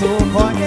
สู่ขอ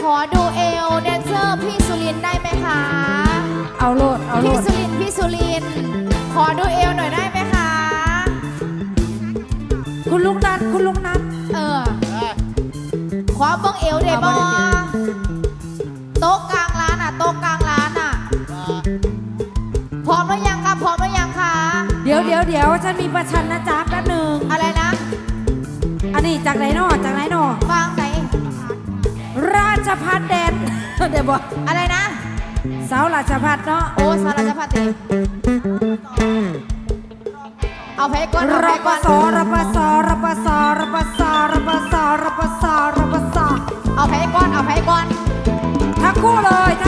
ขอดูเอลแดนเซอร์พี่สุรินได้ไหมคะ เอาโลด เอาโลพี่สุรินพี่สุรินขอดูเอลหน่อยได้ไหมคะ คุณลูกนัดคุณลูกนัด เออ ขอเบิ้งเอลเด้บ่มโต๊ะกลางร้านอะ โต๊ะกลางร้านอะ พร้อมหรือยังคะพร้อมหรือยังคะ เดี๋ยวเดี๋ยวเดี๋ยวฉันมีประชันนะจ๊ะแป๊บหนึ่งอะไรนะ อันนี้จากไหนนอจากไหนนอฟัง ชพัฒแดนเดี๋ยวบอกอะไรนะ สาวราชพัฒเนาะ โอ้สารพัดติเอาเพก่อนเอารเพปก่อนสรปสรปสรปสรปสรปสรปสเอาเพก่อนเอาเพก่อนทั้งคู่เลยทั้ง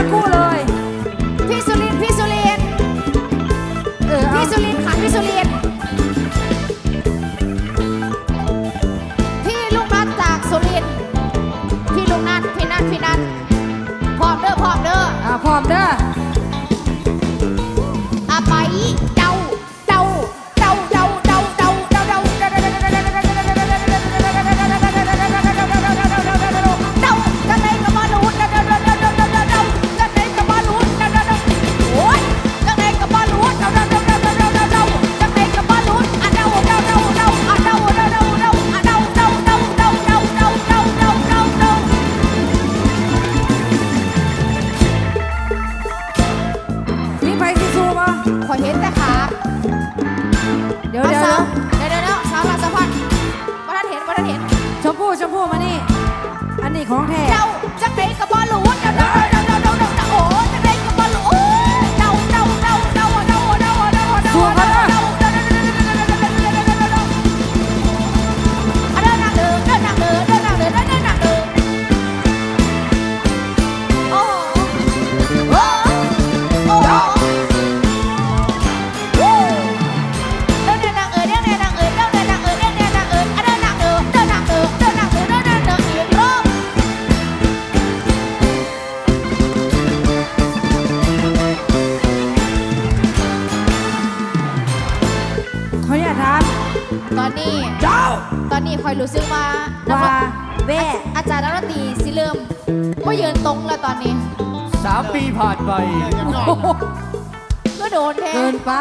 ก็โดนแทเกินนไป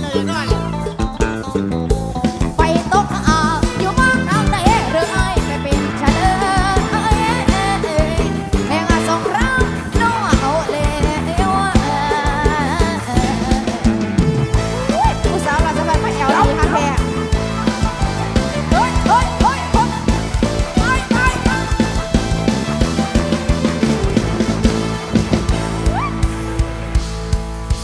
เลยก่อน